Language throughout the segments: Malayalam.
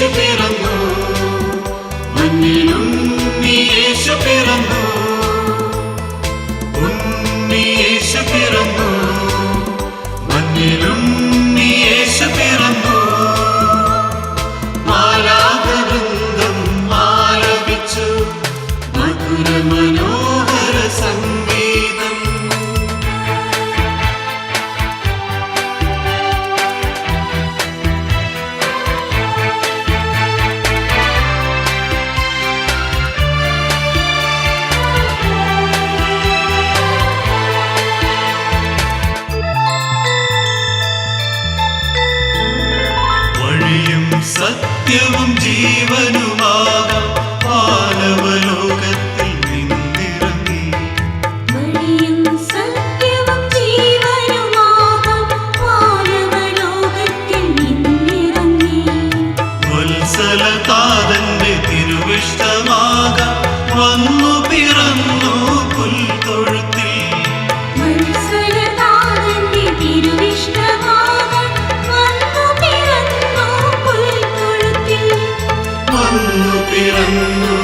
should be ಜೀವನುವಾಗ ಆಲವನು പിറന്നു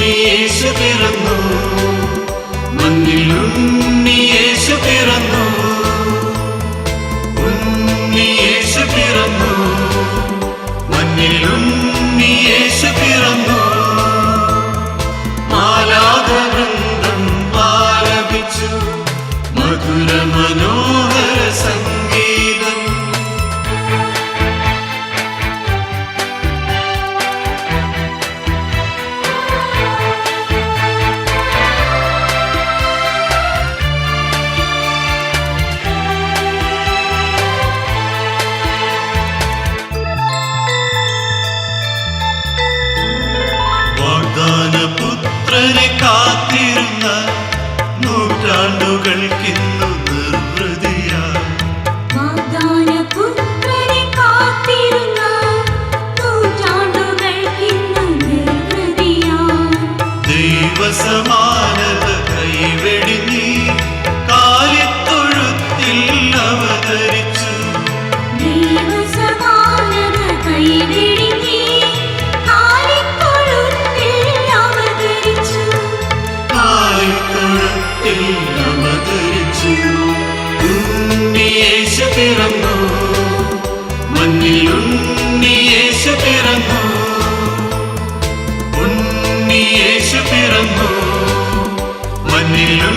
നീ യേശു പിറന്നു. മണ്ണിലുണ്ട് ദിവസമാനത കൈവെടിഞ്ഞി കാലിത്തൊഴുത്തിൽ അവതരിച്ചു. ദിവസമാനത കൈവെടിഞ്ഞി കാലിത്തൊഴുത്തിൽ അവതരിച്ചു. കാലിത്തൊഴുത്തിൽ അവതരിച്ചു. ഉണ്ണിയേശ പിറന്നു. നിന്നു മഞ്ഞിലും